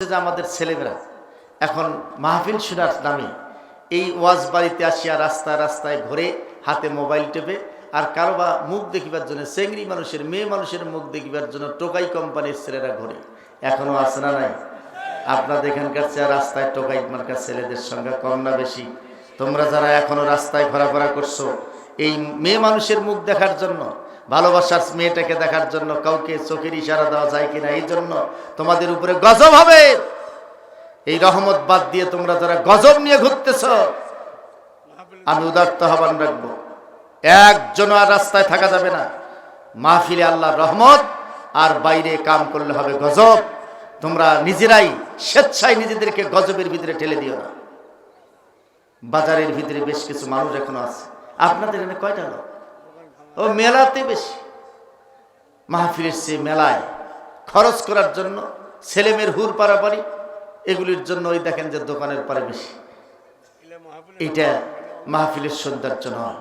যে আমাদের ছেলেমেয়েরা, এখন মাহফিল শোনার নামে এই ওয়াজ বাড়িতে আসিয়া রাস্তায় রাস্তায় ঘুরে, হাতে মোবাইল টেপে, আর কারও বা মুখ দেখিবার জন্য, চেংড়ি মানুষের, মেয়ে মানুষের মুখ দেখিবার জন্য টোকাই কোম্পানির ছেলেরা ঘুরে। এখনও আছে না নাই? আপনাদের এখানকার চেয়ে রাস্তায় টোকাই মার্কার ছেলেদের সংখ্যা কম না বেশি? তোমরা যারা এখনও রাস্তায় ঘোরাফেরা করছ, এই মেয়ে মানুষের মুখ দেখার জন্য ভালোবাসার মেয়েটাকে দেখার জন্য কাউকে চোখের ইশারা দেওয়া যায় কিনা, এই জন্য তোমাদের উপরে গজব হবে। এই রহমত বাদ দিয়ে তোমরা যারা গজব নিয়ে ঘুরতেছ, আমি উদার্ত আহ্বান রাখব একজন আর রাস্তায় থাকা যাবে না। মাহফিলে আল্লাহ রহমত, আর বাইরে কাম করলে হবে গজব। তোমরা নিজেরাই স্বেচ্ছায় নিজেদেরকে গজবের ভিতরে ঠেলে দিও না। বাজারের ভিতরে বেশ কিছু মানুষ এখনও আছে। আপনাদের এখানে কয়টা লোক? ও মেলাতে বেশি। মাহফিলের সে মেলায় খরচ করার জন্য ছেলেমেয়ের হুর পারাপারি, এগুলির জন্য ওই দেখেন যে দোকানের পারে বেশি। এটা মাহফিলের সৌন্দর্য নয়।